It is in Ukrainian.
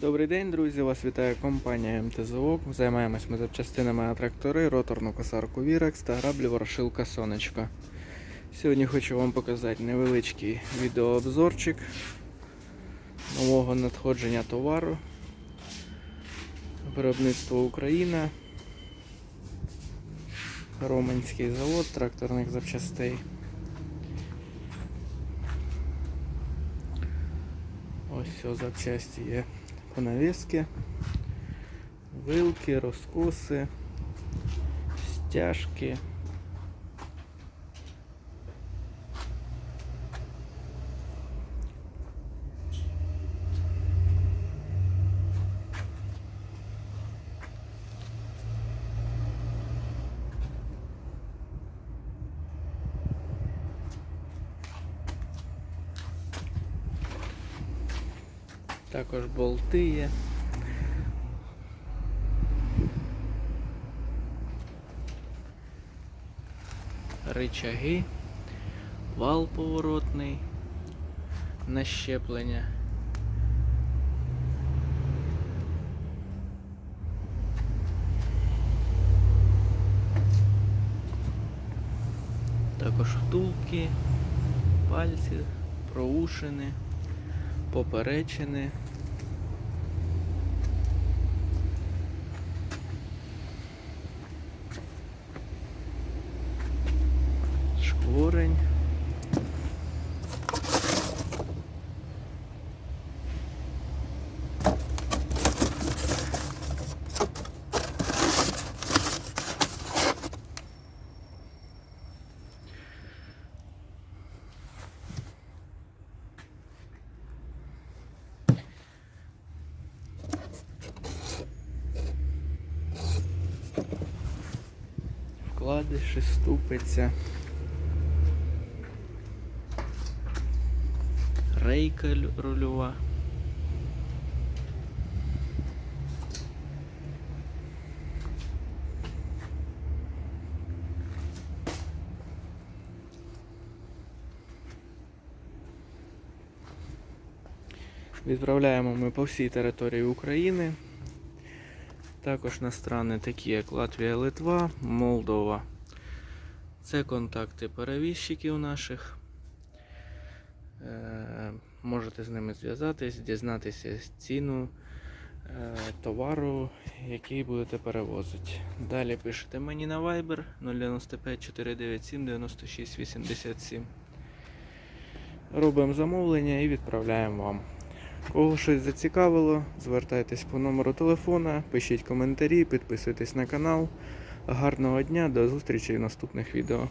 Добрий день, друзі! Вас вітає компанія МТЗО. Займаємось ми запчастинами на трактори, роторну косарку Вірекс та граблі ворошилка Сонечко. Сьогодні хочу вам показати невеличкий відеообзорчик нового надходження товару. Виробництво Україна. Роменський завод тракторних запчастей. Ось все запчасті є навіски, вилки, розкоси, стяжки. Також болти є. Ричаги, вал поворотний, на щеплення. Також втулки, пальці, проушини, поперечини. Шкворень. Вкладиші, ступиця. Рейка рульова. Відправляємо ми по всій території України. Також на страни такі як Латвія, Литва, Молдова. Це контакти перевізчиків наших. Е, Можете з ними зв'язатись, дізнатися ціну е, товару, який будете перевозити. Далі пишете мені на Viber 095 497 96 87. Робимо замовлення і відправляємо вам. Кого щось зацікавило, звертайтесь по номеру телефона, пишіть коментарі, підписуйтесь на канал. Гарного дня, до зустрічі в наступних відео.